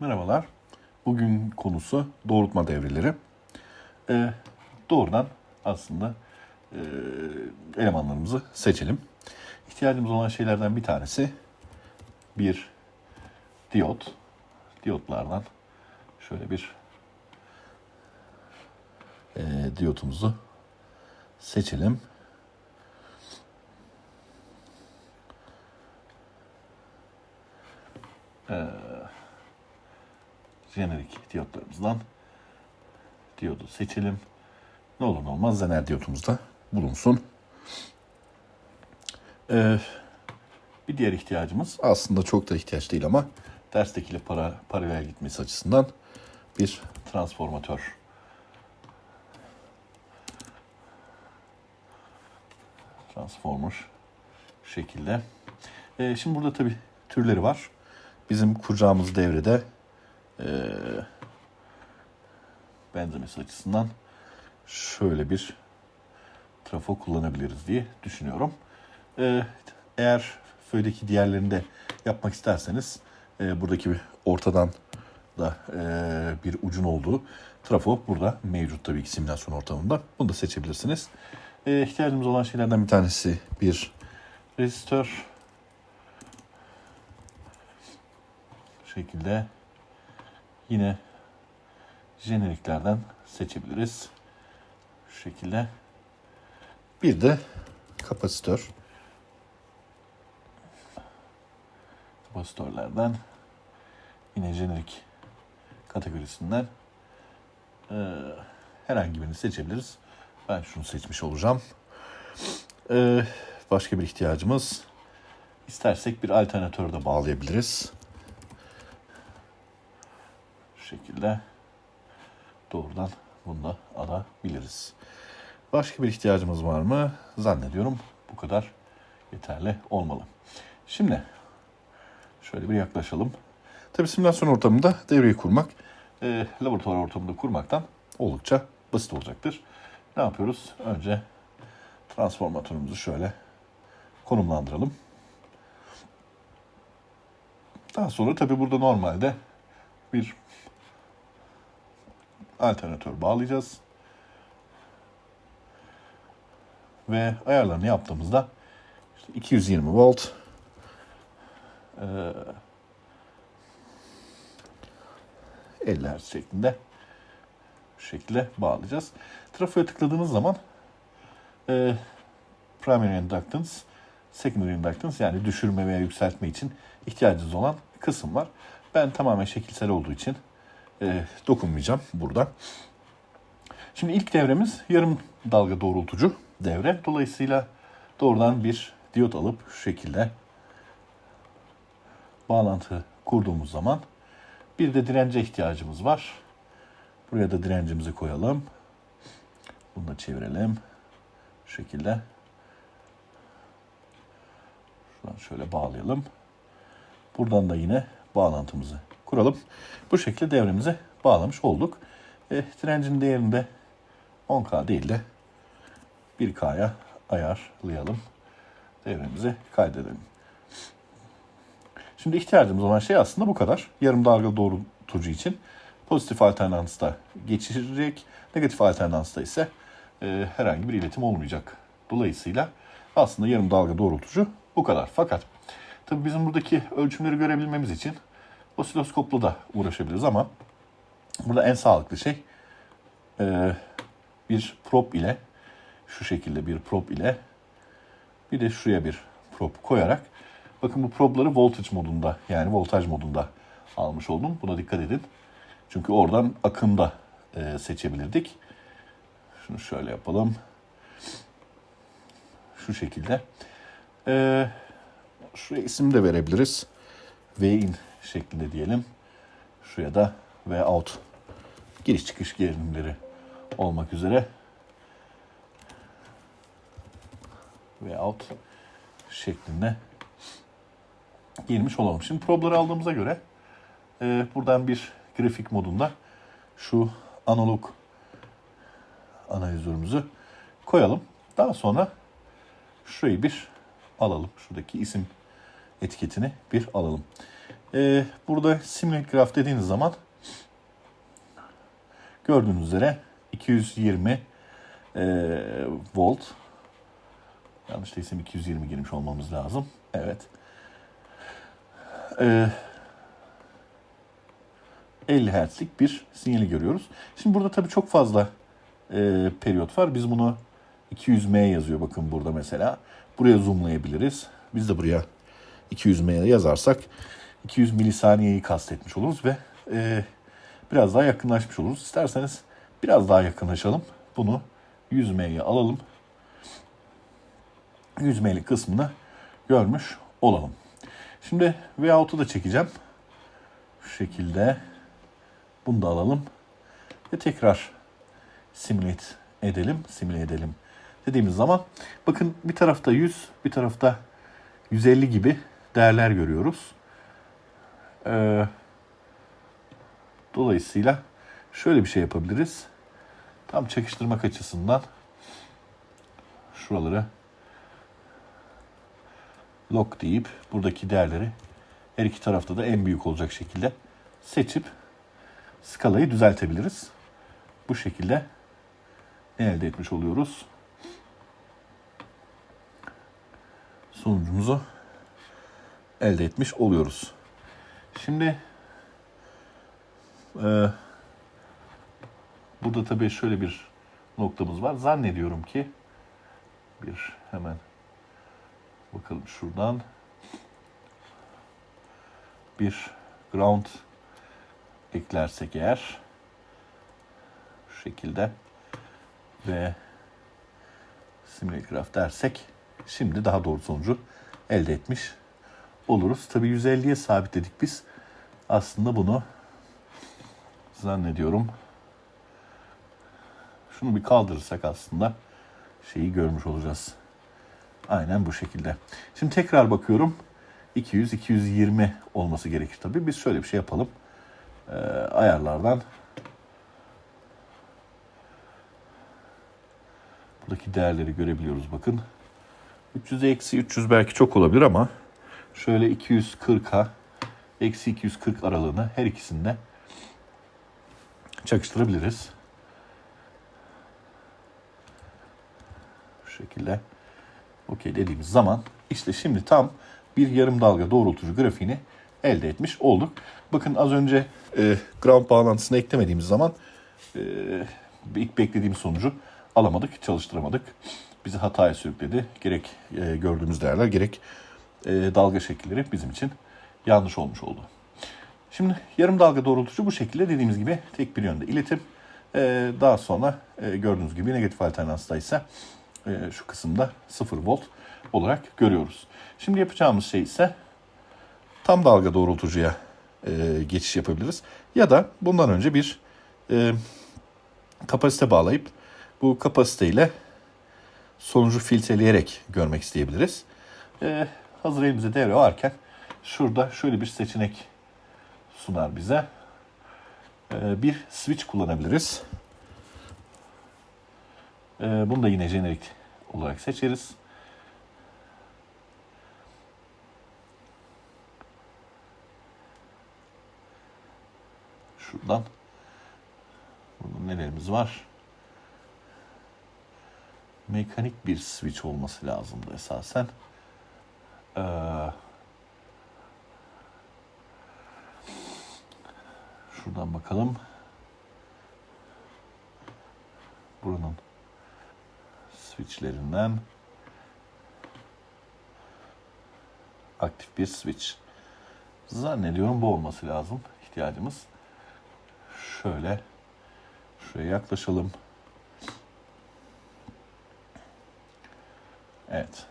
Merhabalar. Bugün konusu doğrultma devreleri. Ee, doğrudan aslında e, elemanlarımızı seçelim. İhtiyacımız olan şeylerden bir tanesi bir diyot. Diyotlardan şöyle bir e, diyotumuzu seçelim. Jenerik diyotlarımızdan diyodu seçelim. Ne olur ne olmaz zener diyotumuz da bulunsun. Ee, bir diğer ihtiyacımız aslında çok da ihtiyaç değil ama terstekiyle para, paralel gitmesi açısından bir transformatör. Transformer şekilde. Ee, şimdi burada tabii türleri var. Bizim kuracağımız devrede e, benzemesi açısından şöyle bir trafo kullanabiliriz diye düşünüyorum. Ee, eğer föydeki diğerlerini de yapmak isterseniz e, buradaki bir ortadan da e, bir ucun olduğu trafo burada mevcut tabii ki simülasyon ortamında. Bunu da seçebilirsiniz. E, ihtiyacımız olan şeylerden bir tanesi bir rezistör. Şekilde yine jeneriklerden seçebiliriz. Şu şekilde. Bir de kapasitör. Kapasitörlerden yine jenerik kategorisinden e, herhangi birini seçebiliriz. Ben şunu seçmiş olacağım. E, başka bir ihtiyacımız istersek bir alternatör de bağlayabiliriz. Şekilde doğrudan bunu da alabiliriz. Başka bir ihtiyacımız var mı? Zannediyorum bu kadar yeterli olmalı. Şimdi şöyle bir yaklaşalım. Tabii simülasyon ortamında devreyi kurmak e, laboratuvar ortamında kurmaktan oldukça basit olacaktır. Ne yapıyoruz? Önce transformatörümüzü şöyle konumlandıralım. Daha sonra tabii burada normalde bir alternatör bağlayacağız. Ve ayarlarını yaptığımızda işte 220 volt e, 50 Hz şeklinde şu şekilde bağlayacağız. Trafoya tıkladığınız zaman e, primary inductance, secondary inductance yani düşürme veya yükseltme için ihtiyacınız olan kısım var. Ben tamamen şekilsel olduğu için e, dokunmayacağım burada. Şimdi ilk devremiz yarım dalga doğrultucu devre. Dolayısıyla doğrudan bir diyot alıp şu şekilde bağlantı kurduğumuz zaman bir de dirence ihtiyacımız var. Buraya da direncimizi koyalım. Bunu da çevirelim. Şu şekilde. Şuradan şöyle bağlayalım. Buradan da yine bağlantımızı kuralım. Bu şekilde devremize bağlamış olduk. E, direncin değerini de 10K değil de 1K'ya ayarlayalım. Devremizi kaydedelim. Şimdi ihtiyacımız olan şey aslında bu kadar. Yarım dalga doğrultucu için pozitif alternansta geçirecek, negatif alternansta ise e, herhangi bir iletim olmayacak. Dolayısıyla aslında yarım dalga doğrultucu bu kadar. Fakat tabii bizim buradaki ölçümleri görebilmemiz için osiloskopla da uğraşabiliriz ama burada en sağlıklı şey e, bir prop ile şu şekilde bir prop ile bir de şuraya bir prop koyarak bakın bu probları voltage modunda yani voltaj modunda almış oldum. Buna dikkat edin. Çünkü oradan akımda e, seçebilirdik. Şunu şöyle yapalım. Şu şekilde. E, şuraya isim de verebiliriz. V in şeklinde diyelim. Şuraya da V out giriş çıkış gerilimleri olmak üzere V out şeklinde girmiş olalım. Şimdi probları aldığımıza göre e, buradan bir grafik modunda şu analog analizörümüzü koyalım. Daha sonra şurayı bir alalım. Şuradaki isim etiketini bir alalım. Ee, burada Simulate Graph dediğiniz zaman gördüğünüz üzere 220 e, volt yanlış değilsem 220 girmiş olmamız lazım. Evet. Ee, 50 Hz'lik bir sinyali görüyoruz. Şimdi burada tabii çok fazla e, periyot var. Biz bunu 200M yazıyor bakın burada mesela. Buraya zoomlayabiliriz. Biz de buraya 200M yazarsak 200 milisaniyeyi kastetmiş oluruz ve e, biraz daha yakınlaşmış oluruz. İsterseniz biraz daha yakınlaşalım. Bunu 100M'ye alalım. 100M'lik kısmını görmüş olalım. Şimdi V6'ı da çekeceğim. Şu şekilde. Bunu da alalım. Ve tekrar simulate edelim. Simüle edelim dediğimiz zaman bakın bir tarafta 100, bir tarafta 150 gibi değerler görüyoruz. Ee, dolayısıyla şöyle bir şey yapabiliriz. Tam çekiştirmek açısından şuraları lock deyip buradaki değerleri her iki tarafta da en büyük olacak şekilde seçip skalayı düzeltebiliriz. Bu şekilde ne elde etmiş oluyoruz? Sonucumuzu elde etmiş oluyoruz. Şimdi e, burada tabii şöyle bir noktamız var. Zannediyorum ki bir hemen bakalım şuradan bir ground eklersek eğer şu şekilde ve simulate dersek şimdi daha doğru sonucu elde etmiş oluruz. Tabi 150'ye sabitledik biz. Aslında bunu zannediyorum şunu bir kaldırırsak aslında şeyi görmüş olacağız. Aynen bu şekilde. Şimdi tekrar bakıyorum. 200 220 olması gerekir tabii. Biz şöyle bir şey yapalım. Ee, ayarlardan buradaki değerleri görebiliyoruz bakın. 300 eksi 300 belki çok olabilir ama şöyle 240'a eksi 240 aralığını her ikisinde çakıştırabiliriz. Şu şekilde okey dediğimiz zaman işte şimdi tam bir yarım dalga doğrultucu grafiğini elde etmiş olduk. Bakın az önce e, ground bağlantısını eklemediğimiz zaman e, ilk beklediğimiz sonucu alamadık, çalıştıramadık. Bizi hataya sürükledi. Gerek e, gördüğümüz değerler gerek dalga şekilleri bizim için yanlış olmuş oldu. Şimdi yarım dalga doğrultucu bu şekilde dediğimiz gibi tek bir yönde iletim. E, daha sonra e, gördüğünüz gibi negatif alternansta ise e, şu kısımda 0 volt olarak görüyoruz. Şimdi yapacağımız şey ise tam dalga doğrultucuya e, geçiş yapabiliriz. Ya da bundan önce bir kapasite bağlayıp bu kapasiteyle sonucu filtreleyerek görmek isteyebiliriz. Hazır elimizde devre varken şurada şöyle bir seçenek sunar bize. E, bir switch kullanabiliriz. E, bunu da yine jenerik olarak seçeriz. Şuradan. Burada nelerimiz var? Mekanik bir switch olması lazımdı esasen. Ee, şuradan bakalım. Buranın switchlerinden aktif bir switch. Zannediyorum bu olması lazım ihtiyacımız. Şöyle şuraya yaklaşalım. Evet.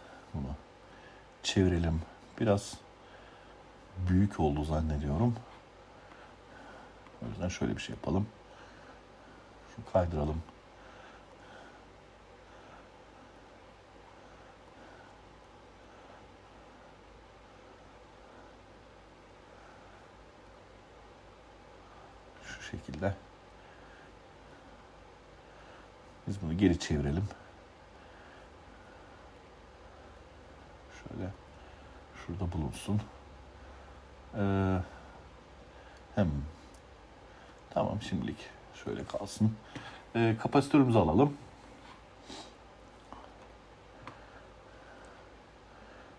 Çevirelim. Biraz büyük oldu zannediyorum. O yüzden şöyle bir şey yapalım. Şu kaydıralım. Şu şekilde. Biz bunu geri çevirelim. Şöyle şurada bulunsun. Ee, Hem. Tamam şimdilik şöyle kalsın. Ee, kapasitörümüzü alalım.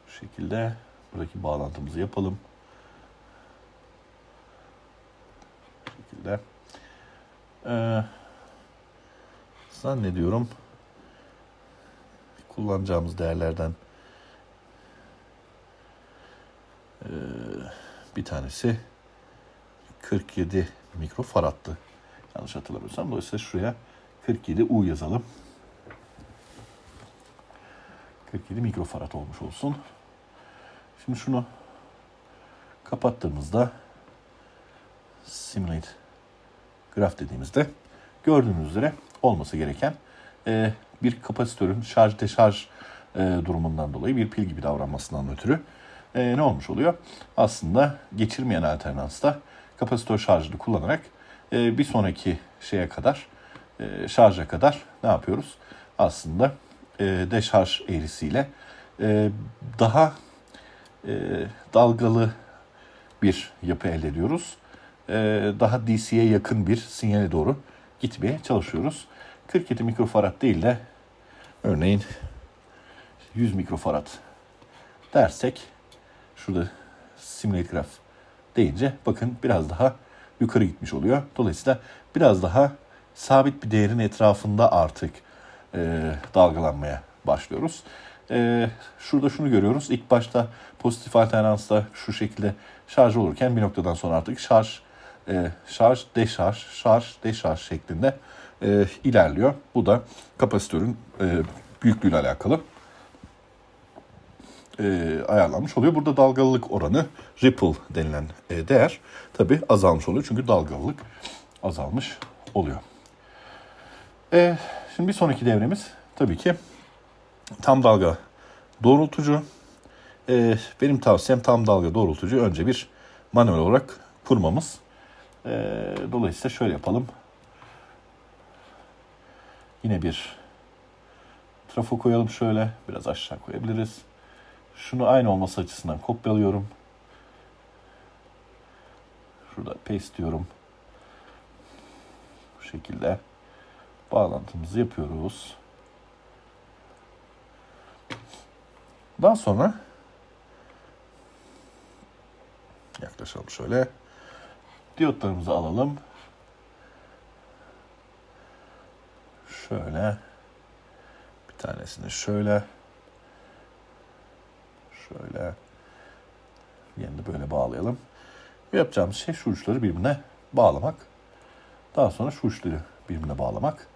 Bu şekilde buradaki bağlantımızı yapalım. Bu şekilde. Ee, zannediyorum kullanacağımız değerlerden bir tanesi 47 mikrofarattı. Yanlış hatırlamıyorsam. Dolayısıyla şuraya 47 U yazalım. 47 mikrofarad olmuş olsun. Şimdi şunu kapattığımızda simulate graph dediğimizde gördüğünüz üzere olması gereken e, bir kapasitörün şarj deşarj e, durumundan dolayı bir pil gibi davranmasından ötürü e, ne olmuş oluyor? Aslında geçirmeyen alternansta kapasitör şarjını kullanarak e, bir sonraki şeye kadar e, şarja kadar ne yapıyoruz? Aslında e, deşarj eğrisiyle e, daha e, dalgalı bir yapı elde ediyoruz. E, daha DC'ye yakın bir sinyale doğru gitmeye çalışıyoruz. 47 mikrofarad değil de örneğin 100 mikrofarad dersek şurada simulate graph deyince bakın biraz daha yukarı gitmiş oluyor. Dolayısıyla biraz daha sabit bir değerin etrafında artık e, dalgalanmaya başlıyoruz. E, şurada şunu görüyoruz. İlk başta pozitif alternansta şu şekilde şarj olurken bir noktadan sonra artık şarj, e, şarj, deşarj, şarj, deşarj şeklinde e, ilerliyor. Bu da kapasitörün e, büyüklüğüyle alakalı e, ayarlanmış oluyor. Burada dalgalılık oranı ripple denilen e, değer tabi azalmış oluyor. Çünkü dalgalılık azalmış oluyor. E, şimdi bir sonraki devremiz tabii ki tam dalga doğrultucu. E, benim tavsiyem tam dalga doğrultucu önce bir manuel olarak kurmamız. E, dolayısıyla şöyle yapalım. Yine bir trafo koyalım şöyle. Biraz aşağı koyabiliriz. Şunu aynı olması açısından kopyalıyorum. Şurada paste diyorum. Bu şekilde bağlantımızı yapıyoruz. Daha sonra yaklaşalım şöyle. Diyotlarımızı alalım. Şöyle bir tanesini şöyle Şöyle yerini böyle bağlayalım. Yapacağımız şey şu uçları birbirine bağlamak. Daha sonra şu uçları birbirine bağlamak.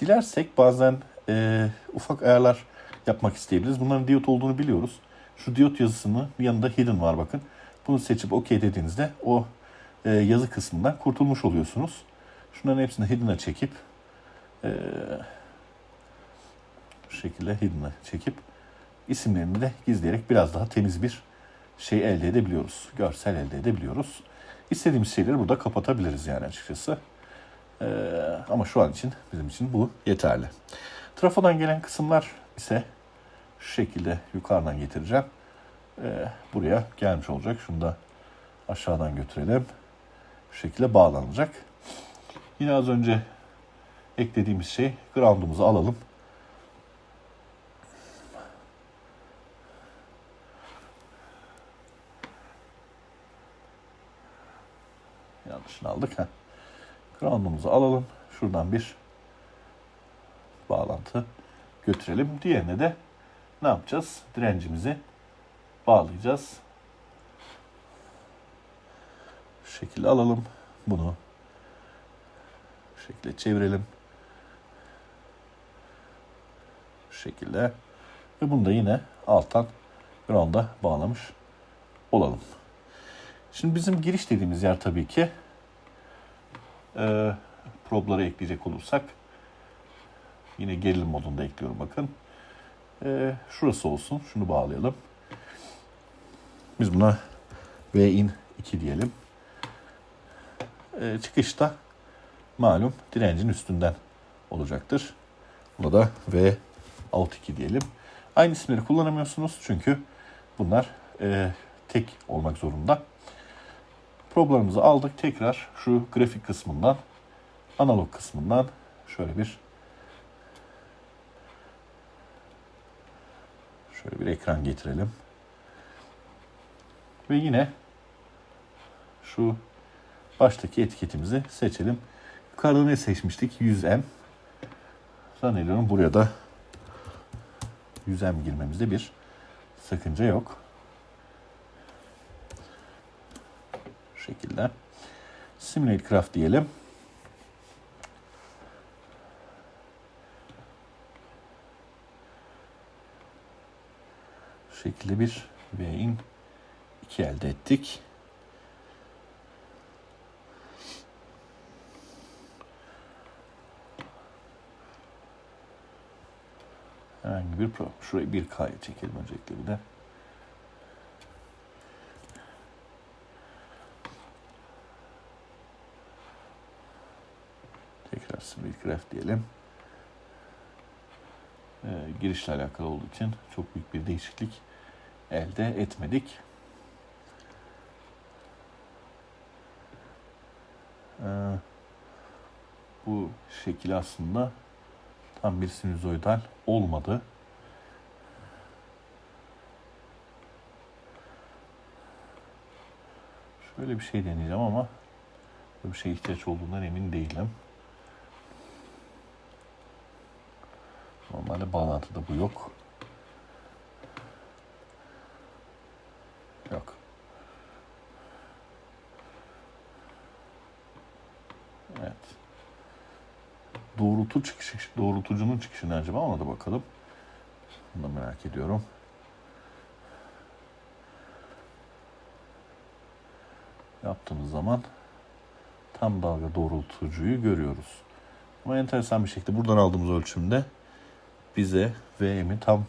Dilersek bazen e, ufak ayarlar yapmak isteyebiliriz. Bunların diyot olduğunu biliyoruz. Şu diyot yazısının yanında hidden var bakın. Bunu seçip OK dediğinizde o e, yazı kısmından kurtulmuş oluyorsunuz. Şunların hepsini hidden'a çekip e, şekilde hidden'a çekip isimlerini de gizleyerek biraz daha temiz bir şey elde edebiliyoruz. Görsel elde edebiliyoruz. İstediğimiz şeyleri burada kapatabiliriz yani açıkçası. Ee, ama şu an için bizim için bu yeterli. Trafodan gelen kısımlar ise şu şekilde yukarıdan getireceğim. Ee, buraya gelmiş olacak. Şunu da aşağıdan götürelim. Bu şekilde bağlanacak. Yine az önce eklediğimiz şey ground'umuzu alalım. Yanlışını aldık. Heh. Ground'umuzu alalım. Şuradan bir bağlantı götürelim. Diğerine de ne yapacağız? Direncimizi bağlayacağız. Şu şekilde alalım. Bunu şu şekilde çevirelim. Şu şekilde. Ve bunu da yine alttan ground'a bağlamış olalım. Şimdi bizim giriş dediğimiz yer tabii ki e, probları ekleyecek olursak yine gerilim modunda ekliyorum bakın. E, şurası olsun. Şunu bağlayalım. Biz buna V in 2 diyelim. E, çıkışta malum direncin üstünden olacaktır. Buna da V out 2 diyelim. Aynı isimleri kullanamıyorsunuz çünkü bunlar e, tek olmak zorunda. Problarımızı aldık. Tekrar şu grafik kısmından, analog kısmından şöyle bir şöyle bir ekran getirelim. Ve yine şu baştaki etiketimizi seçelim. Yukarıda ne seçmiştik? 100M. Zannediyorum buraya da 100M girmemizde bir sakınca yok. Şu şekilde. Simulate Craft diyelim. Şu şekilde bir V'in 2 elde ettik. Herhangi bir pro. Şurayı bir K'ya çekelim öncelikle bir de. Tekrar Smithcraft diyelim. Ee, girişle alakalı olduğu için çok büyük bir değişiklik elde etmedik. Ee, bu şekil aslında tam bir sinüzoidal olmadı. Şöyle bir şey deneyeceğim ama böyle bir şeye ihtiyaç olduğundan emin değilim. Normalde bağlantıda bu yok. Yok. Evet. Doğrultu çıkışı, doğrultucunun çıkışı ne acaba ona da bakalım. Bunu merak ediyorum. Yaptığımız zaman tam dalga doğrultucuyu görüyoruz. Ama enteresan bir şekilde buradan aldığımız ölçümde bize VM'i tam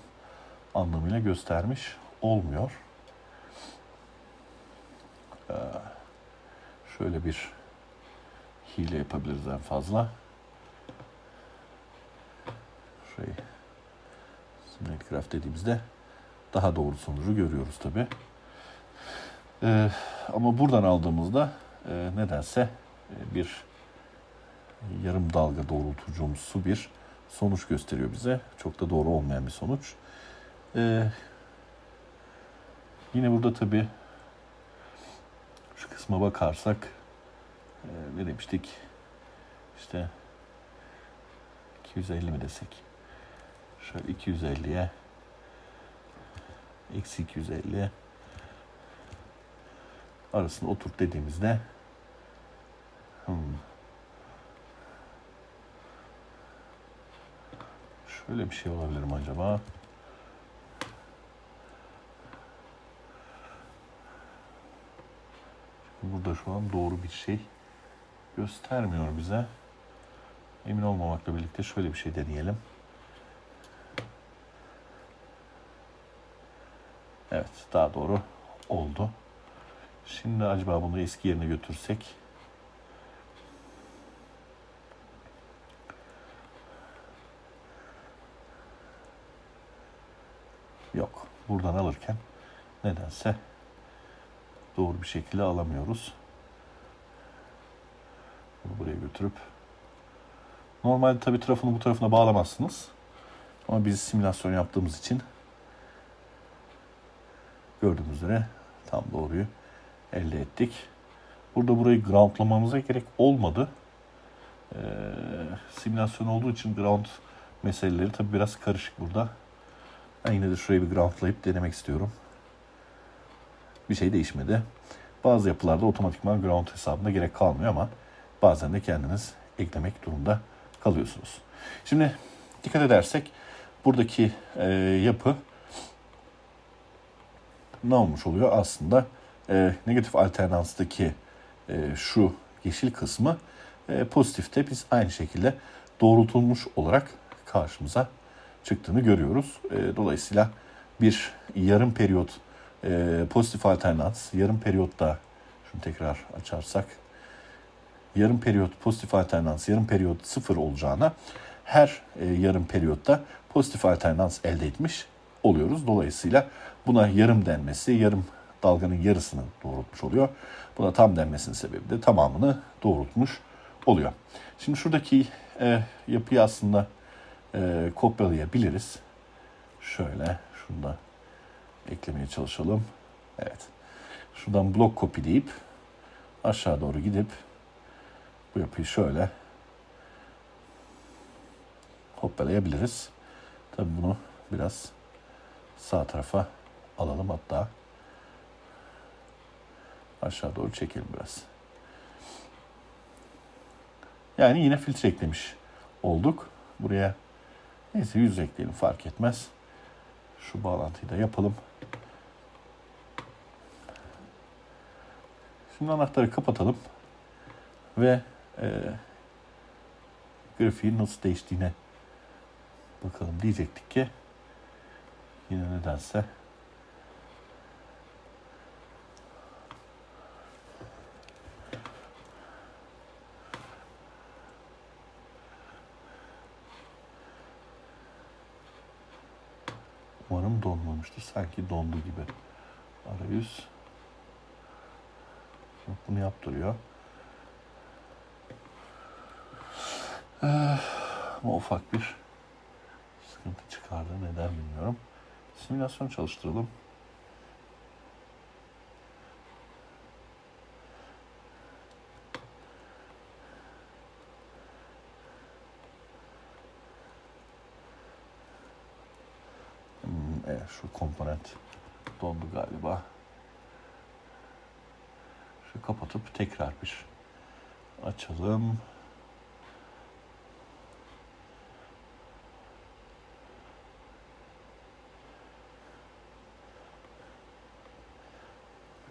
anlamıyla göstermiş olmuyor. Ee, şöyle bir hile yapabiliriz en fazla. Simulate Graph dediğimizde daha doğru sonucu görüyoruz tabi. Ee, ama buradan aldığımızda e, nedense e, bir yarım dalga doğrultucumsu bir sonuç gösteriyor bize. Çok da doğru olmayan bir sonuç. Ee, yine burada tabi şu kısma bakarsak e, ne demiştik? İşte 250 mi desek? Şöyle 250'ye eksi 250'ye arasını oturt dediğimizde hmm, şöyle bir şey olabilir mi acaba? Burada şu an doğru bir şey göstermiyor bize. Emin olmamakla birlikte şöyle bir şey deneyelim. Evet, daha doğru oldu. Şimdi acaba bunu eski yerine götürsek Yok. Buradan alırken nedense doğru bir şekilde alamıyoruz. Bunu buraya götürüp normalde tabii tarafını bu tarafına bağlamazsınız. Ama biz simülasyon yaptığımız için gördüğünüz üzere tam doğruyu elde ettik. Burada burayı groundlamamıza gerek olmadı. Ee, simülasyon olduğu için ground meseleleri tabii biraz karışık burada. Yine de şurayı bir groundlayıp denemek istiyorum. Bir şey değişmedi. Bazı yapılarda otomatikman ground hesabında gerek kalmıyor ama bazen de kendiniz eklemek durumunda kalıyorsunuz. Şimdi dikkat edersek buradaki e, yapı ne olmuş oluyor? Aslında e, negatif alternanstaki e, şu yeşil kısmı e, pozitifte biz aynı şekilde doğrultulmuş olarak karşımıza çıktığını görüyoruz. E, dolayısıyla bir yarım periyot e, pozitif alternans, yarım periyotta şunu tekrar açarsak yarım periyot pozitif alternans, yarım periyot sıfır olacağına her e, yarım periyotta pozitif alternans elde etmiş oluyoruz. Dolayısıyla buna yarım denmesi, yarım dalganın yarısını doğrultmuş oluyor. Buna tam denmesinin sebebi de tamamını doğrultmuş oluyor. Şimdi şuradaki e, yapıyı aslında e, kopyalayabiliriz. Şöyle şunu da eklemeye çalışalım. Evet. Şuradan blok copy deyip aşağı doğru gidip bu yapıyı şöyle kopyalayabiliriz. Tabi bunu biraz sağ tarafa alalım hatta aşağı doğru çekelim biraz. Yani yine filtre eklemiş olduk. Buraya neyse yüz ekleyelim fark etmez. Şu bağlantıyı da yapalım. Şimdi anahtarı kapatalım ve e, grafiğin nasıl değiştiğine bakalım diyecektik ki yine nedense Umarım donmamıştır. Sanki dondu gibi. Arayüz. Bunu yaptırıyor. Eh, Ama ufak bir sıkıntı çıkardı. Neden bilmiyorum. Simülasyon çalıştıralım. Hmm, evet şu komponent dondu galiba. Şu kapatıp tekrar bir açalım.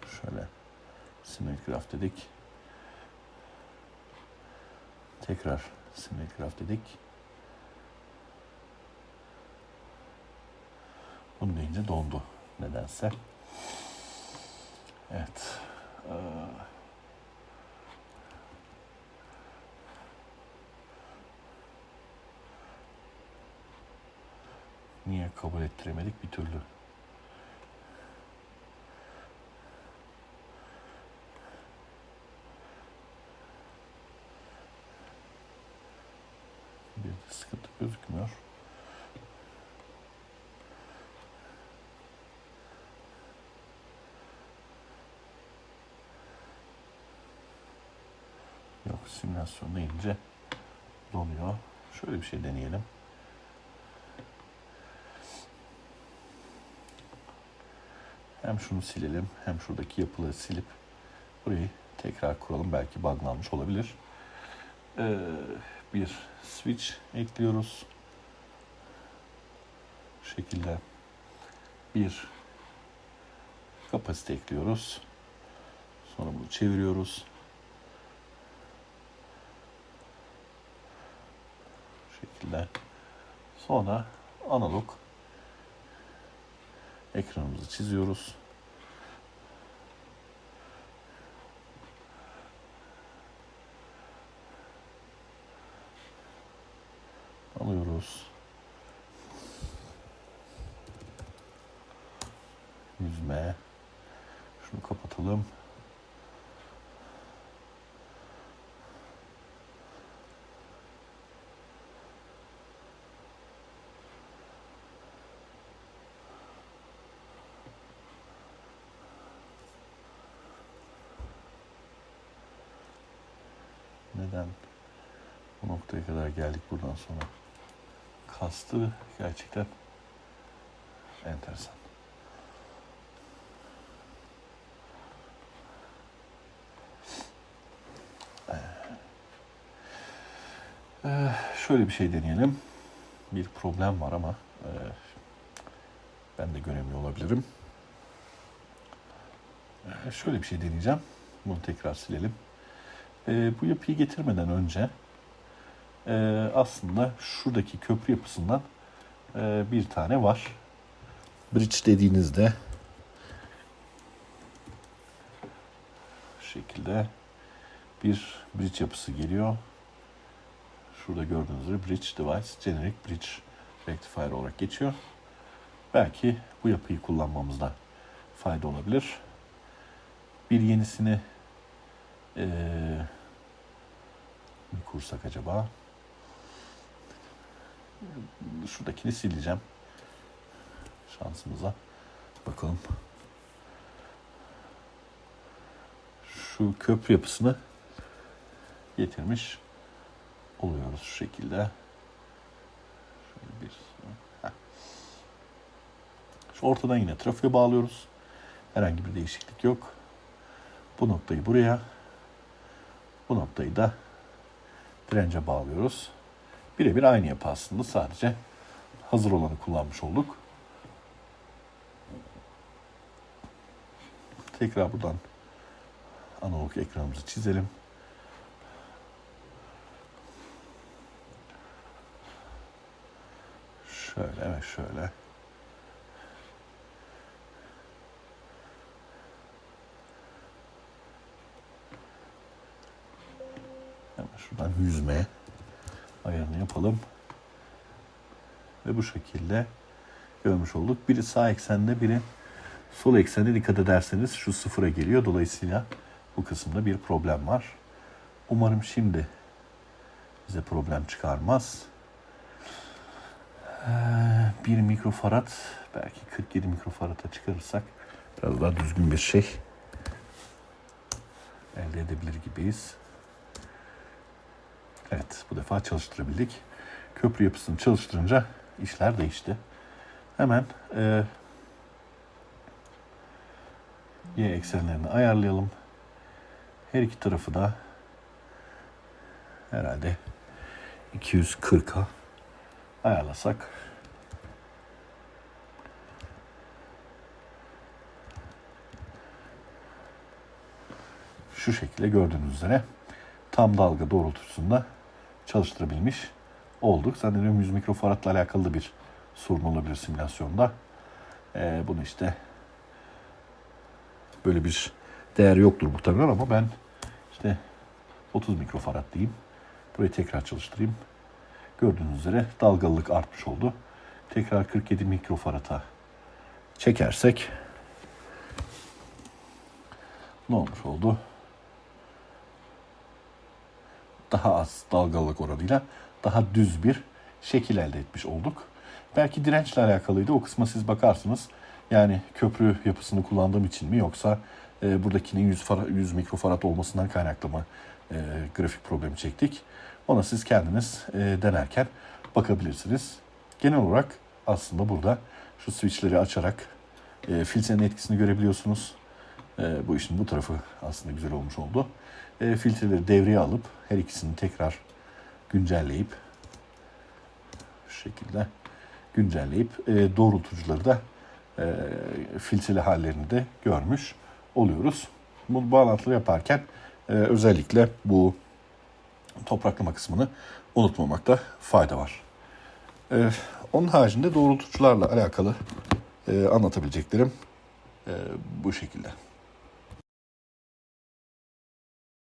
Şöyle simulate graph dedik. Tekrar simulate graph dedik. Bunu deyince dondu nedense. Evet. Ee, Niye kabul ettiremedik bir türlü? Bir de sıkıntı gözükmüyor. Yok simülasyon deyince donuyor. Şöyle bir şey deneyelim. Hem şunu silelim hem şuradaki yapıları silip burayı tekrar kuralım. Belki buglanmış olabilir. Ee, bir switch ekliyoruz. Şu şekilde bir kapasite ekliyoruz. Sonra bunu çeviriyoruz. Bu şekilde. Sonra analog ekranımızı çiziyoruz. Alıyoruz. Yüzme. Şunu kapatalım. Neden bu noktaya kadar geldik buradan sonra? Kastı gerçekten enteresan. Ee, şöyle bir şey deneyelim. Bir problem var ama e, ben de göremiyor olabilirim. Ee, şöyle bir şey deneyeceğim. Bunu tekrar silelim. Ee, bu yapıyı getirmeden önce e, aslında şuradaki köprü yapısından e, bir tane var. Bridge dediğinizde şu şekilde bir bridge yapısı geliyor. Şurada gördüğünüz gibi bridge device, generic bridge rectifier olarak geçiyor. Belki bu yapıyı kullanmamızda fayda olabilir. bir yenisini eee mi kursak acaba? Şuradakini sileceğim. Şansımıza. Bakalım. Şu köprü yapısını getirmiş oluyoruz şu şekilde. Şöyle bir. Şu ortadan yine trafiğe bağlıyoruz. Herhangi bir değişiklik yok. Bu noktayı buraya, bu noktayı da dirence bağlıyoruz. Birebir aynı yapı aslında. Sadece hazır olanı kullanmış olduk. Tekrar buradan analog ekranımızı çizelim. Şöyle evet şöyle. Yüzme ayarını yapalım. Ve bu şekilde görmüş olduk. Biri sağ eksende, biri sol eksende dikkat ederseniz şu sıfıra geliyor. Dolayısıyla bu kısımda bir problem var. Umarım şimdi bize problem çıkarmaz. Ee, bir mikrofarad belki 47 mikrofarada çıkarırsak biraz daha düzgün bir şey elde edebilir gibiyiz. Evet bu defa çalıştırabildik. Köprü yapısını çalıştırınca işler değişti. Hemen e, y eksenlerini ayarlayalım. Her iki tarafı da herhalde 240'a ayarlasak şu şekilde gördüğünüz üzere tam dalga doğrultusunda çalıştırabilmiş olduk. Sanırım 100 mikrofaradla alakalı bir sorun olabilir simülasyonda. Ee, bunu işte böyle bir değer yoktur muhtemelen ama ben işte 30 mikrofarad diyeyim. Burayı tekrar çalıştırayım. Gördüğünüz üzere dalgalılık artmış oldu. Tekrar 47 mikrofarata çekersek ne olmuş oldu? Daha az dalgalılık oranıyla daha düz bir şekil elde etmiş olduk. Belki dirençle alakalıydı. O kısma siz bakarsınız. Yani köprü yapısını kullandığım için mi yoksa e, buradakinin 100, fara, 100 mikrofarad olmasından kaynaklı mı e, grafik problemi çektik? Ona siz kendiniz e, denerken bakabilirsiniz. Genel olarak aslında burada şu switchleri açarak e, filtrenin etkisini görebiliyorsunuz. E, bu işin bu tarafı aslında güzel olmuş oldu. E, filtreleri devreye alıp her ikisini tekrar güncelleyip şu şekilde güncelleyip e, doğrultucuları da e, filtreli hallerini de görmüş oluyoruz. Bu bağlantıları yaparken e, özellikle bu topraklama kısmını unutmamakta fayda var. E, onun haricinde doğrultucularla alakalı e, anlatabileceklerim e, bu şekilde.